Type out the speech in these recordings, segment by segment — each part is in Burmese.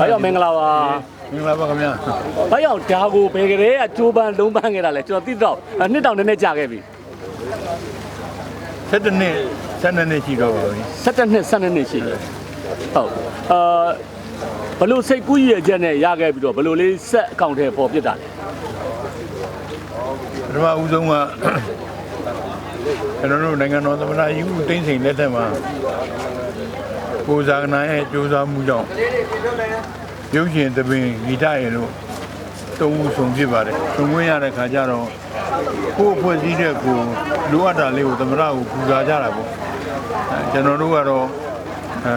ဘာကြောင့်မင်္ဂလာပါမင်္ဂလာပါခင်ဗျာဘာကြောင့်ဒါကိုဘယ်ကလေးကကြိုးပမ်းလုံးပမ်းခဲ့တာလဲကျွန်တော်သိတော့အဲ့နှစ်တောင်နည်းနည်းကြာခဲ့ပြီ7နှစ်7နှစ်ရှိတော့ပါပြီ17နှစ်12နှစ်ရှိတယ်ဟုတ်အာဘလို့စိတ်ကူးရည်ချက်နဲ့ရခဲ့ပြီးတော့ဘလို့လေးဆက်အကောင့်ထဲပေါ်ပြစ်တာလဲပထမဦးဆုံးကကျွန်တော်တို့နိုင်ငံတော်သမ္မတကြီးဦးသိန်းစိန်လက်ထက်မှာ ကိုဇာကနာရဲ့ကြိုးစားမှုကြောင့်ရုပ်ရှင်သဘင်ဂီတရေလို့တုံးဦးဆုံးဖြစ်ပါတယ်။ဆုံးဝင်ရတဲ့ခါကျတော့ကိုယ့်အဖွဲ့အစည်းတဲ့ကိုလိုအပ်တာလေးကိုသမ္မတကိုပူဇော်ကြတာပေါ့။အဲကျွန်တော်တို့ကတော့အဲ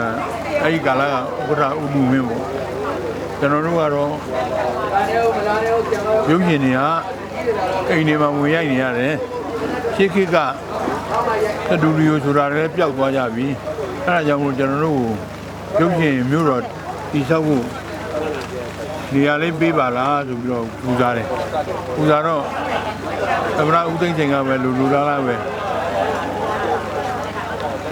အဲ့ဒီကာလကဥက္ကဋ္ဌဦးမှုမင်းပေါ့။ကျွန်တော်တို့ကတော့ရုပ်ရှင်တွေကအိမ်တွေမှာဝင်ရိုက်နေရတယ်။ရှေ့ခေတ်ကသဒူရီယိုဆိုတာလည်းပျောက်သွားကြပြီ။ အဲဒါကြောင့်မို့ကျွန်တော်တို့ကိုရုပ်ရှင်မျိုးတော်တိဆောက်ဖို့နေရာလေးပေးပါလားဆိုပြီးတော့ပူဇော်တယ်။ပူဇော်တော့သမ္မတဦးသိန်းစိန်ကပဲလူလူလားလားပဲ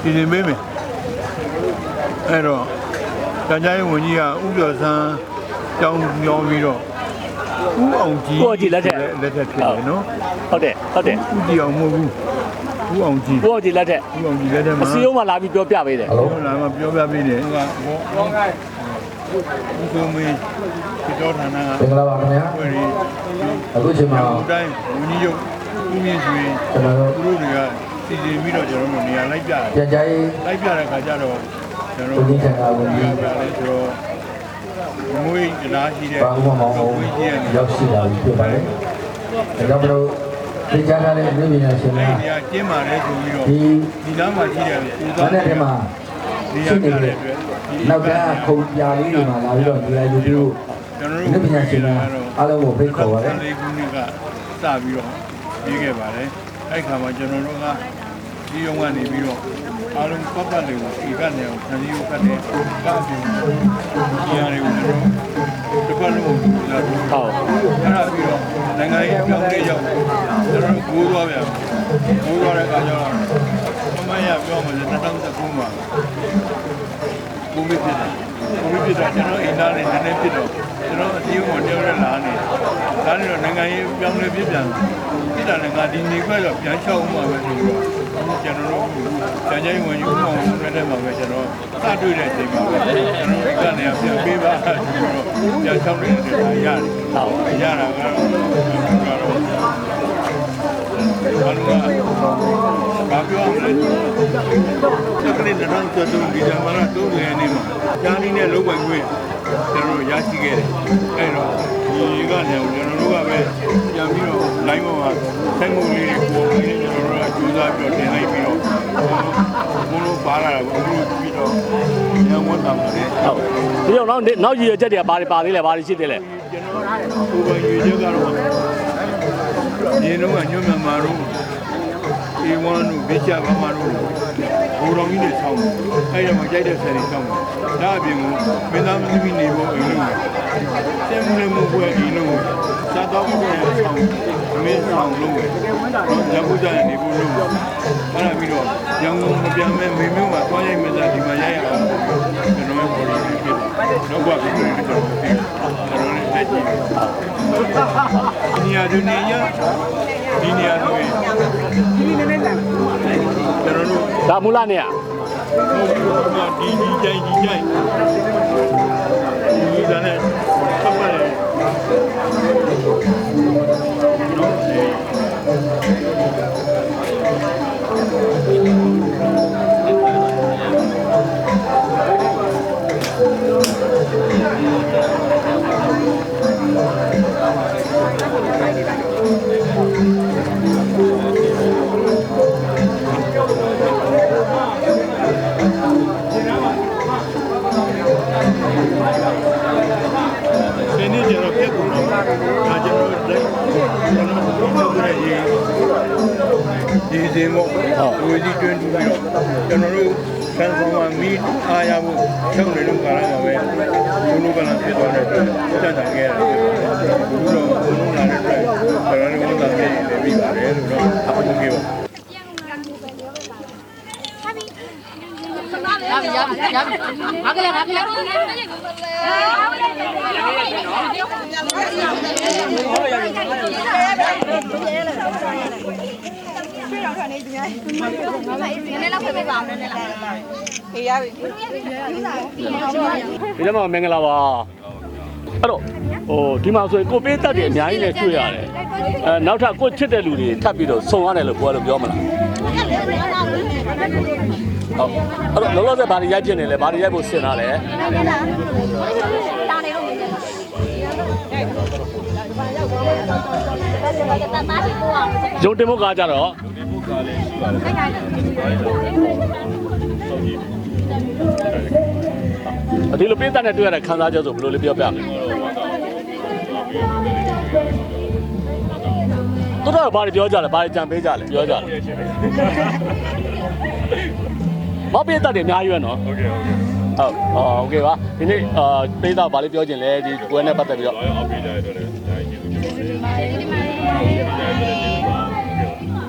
ဒီနေမေးမယ်။အဲ့တော့တန်ကြားရေးဝန်ကြီးကဥပ္ပဒေဆန်းကြောင်းပြောပြီးတော့ဦးအောင်ကြီးလက်ထက်ဖြစ်တယ်နော်ဟုတ်တယ်ဟုတ်တယ်ဦးတီအောင်မဟုတ်ဘူး ဦးအောင်ကြီးဘိုးကြီးလက်ထက်ဦးအောင်ကြီးလက်ထက်အမှာစည်းအဝေးမှာလာပြီးပြောပြပေးတယ်ဟောလာမပြောပြပေးတယ်ကဘောဦးဆုံးမေးဒီတော်ဌာနကမင်္ဂလာပါခင်ဗျာဝယ်ရီအခုချိန်မှာဦးတိုင်းဦးကြီးရုပ်ဦးမြင့်ရွှေကျွန်တော်တို့သူတို့တွေကစီစဉ်ပြီးတော့ကျွန်တော်တို့နေရာလိုက်ပြတယ်ပြန်ကြားရေးလိုက်ပြတဲ့ခါကျတော့ကျွန်တော်ဝန်တို့ကြီးဌာနဝန်ကြီးပြလဲဆိုတော့မွေးနာရှိတဲ့ဘာမှမဟုတ်ဝင်းကြီးရဲ့ရောက်ရှိလာပြီဖြစ်ပါတယ်။ဒါကြောင့်မလို့ ဒီကြားထားတဲ့လူပညာရှင်အဲ့များဒီကကျင်းပါတယ်ဆိုပြီးတော့ဒီဒီနားမှာရှိတဲ့ဦးမသားနေ့တည်းမှာနေရာရှိပြနေတဲ့တဲ့အတွက်ဒီနောက်ကခုံပြာလေးတွေမှာလာပြီးတော့ဒီလာယူပြီးတော့ကျွန်တော်လူတို့ပညာရှင်များအားလုံးကိုဖိတ်ခေါ်ပါရစေလေးခုနှစ်ကစပြီးတော့ပြီးခဲ့ပါတယ်အဲ့ခါမှာကျွန်တော်တို့ကဒီရုံကနေပြီးတော့အားလုံးပတ်ပတ်လေးကိုဒီကနေအောင်ဆန်ကြီးကိုကတ်တယ်ကားပြီးဒီဟာတွေကိုကျွန်တော်တစ်ဖက်လုံးကိုလာပြီးဟုတ် ကိုးသွားတဲ့အခါကျတော့မမရပြောမှလည်း2019မှာကိုဗစ်ဖြစ်တယ်ကိုဗစ်ဖြစ်တော့ကျွန်တော်အိမ်သားတွေနည်းနည်းဖြစ်တော့ကျွန်တော်အစည်းအဝေးတယောက်နဲ့လာနေလာနေတော့နိုင်ငံရေးပြောင်းလဲဖြစ်ပြန်ဖြစ်တာလည်းငါဒီနေခွဲတော့ပြန်လျှောက်မှပဲဆိုတော့အခုကျွန်တော်တို့တန်ကြိုင်ဝင်ယူမှောင်းနဲ့တဲ့မှာပဲကျွန်တော်စတွေ့တဲ့အချိန်မှာပဲကျွန်တော်ဒီကနေပြန်ပေးပါဆိုတော့ပြန်လျှောက်နေတဲ့နေရာရတယ်ဟုတ်ရတာကတော့ကတော့ဘာလို့ဘာ ပြောရမလဲတက်ကလေးတော့ကျွတ်တုံးဒီဇင်ဘာလ3ရက်နေ့မှာကြားနီးနဲ့လုံးပိုင်ခွင့်ကျွန်တော်ရရှိခဲ့တယ်အဲ့တော့ဒီကနေကျွန်တော်တို့ကပဲပြန်ပြီးတော့ line ပေါ်မှာဆိုင်မှုလေးတွေပေါ်ပြီးကျွန်တော်တို့ကကြိုးစားပြီးတော့တင်လိုက်ပြီးတော့ဘုံလုံးပါလာတာကိုအခုပြီးတော့ညဝတ်တာပါတယ်ဟုတ်ဒီတော့နောက်နောက်ရည်ရချက်တွေကဘာတွေပါသေးလဲဘာတွေရှိသေးလဲကျွန်တော်ကိုယ်ပိုင်ရွေချက်ကတော့ဒီလုံးကညွန့်မြန်မာတို့ အေဝမ်တို့ဗိချာဗမာတို့ဘူတော်ကြီးတွေဆောင်းအဲ့ဒါမှကြိုက်တဲ့ဆယ်တွေဆောင်းဒါအပြင်ကိုမင်းသားမင်းသမီးနေဖို့အိမ်လုံးတဲမှုလည်းမဟုတ်ဘူးဒီလုံးစားတော့ကိုယ်ဆောင်းမင်းဆောင်လုံးပဲတော့ရဖို့ကြရင်နေဖို့လုံးအဲ့ဒါပြီးတော့ရန်ကုန်မပြန်မဲ့မေမျိုးမှာသွားရိုက်မှသာဒီမှာရိုက်ရအောင်ကျွန်တော်ရဲ့ပေါ်တော်ကြီးဖြစ်တော့ဘာဖြစ်လဲကျွန်တော်ကျွန်တော်လည်းတက်ကြည့် ဒီနေရာဒီနေရာဒီနေရာဆိုရင်ဒီနေ ဒီစင်ပေါ့လူကြီးကျွန်းတူပြီးတော့ကျွန်တော်တို့ဆန်ဆောင်မှာမီးအားရဖို့ထုတ်နေလို့ကာလမှာပဲဘုလိုကလာဖြစ်သွားတဲ့အတွက်စတန်ခဲ့ရတယ်ဘုလိုဘုလိုလာတဲ့အတွက်ကျွန်တော်တို့ဝန်တာဖြစ်နေပြီပါတယ်လို့တော့အပူကြီးပါရပြီရပြီရပြီငါကလေးငါကလေးဟုတ်ရပြီ ည်းလောက်ပဲပါအောင်နည်းနည်းလောက်အေးရပြီဒီထဲမှာမင်္ဂလာပါအဲ့တော့ဟိုဒီမှာဆိုရင်ကိုပေးတတ်တယ်အများကြီးနဲ့တွေ့ရတယ်အဲနောက်ထပ်ကိုချစ်တဲ့လူတွေထပ်ပြီးတော့ဆုံရတယ်လို့ကိုယ်ကလို့ပြောမလားဟုတ်အဲ့တော့လောလောဆယ်ဘာတွေရိုက်ဖြစ်နေလဲဘာတွေရိုက်ဖို့ဆင်တာလဲတာနေတော့မင်းတယ်တမရှိကိုအောင်ရုံတင်ဖို့ ကားကြတော့ ခိုင်ခိုင် ဒီလိုပေးတတ်နဲ့တွေ့ရတဲ့ခံစားချက်ဆိုဘယ်လိုလေးပြောပြမလဲတို့တော့ဘာတွေပြောကြလဲဘာတွေကြံပေးကြလဲပြောကြလဲမပေးတတ်တယ်အများကြီးပဲနော် ဟုတ်ကဲ့ဟုတ်ကဲ့ ဟုတ်အော်โอเคပါဒီနေ့အာပေးတာဘာလေးပြောချင်လဲဒီပွဲနဲ့ပတ်သက်ပြီးတော့ အော်ပေးကြရတော့လည်းဒါကြီး ်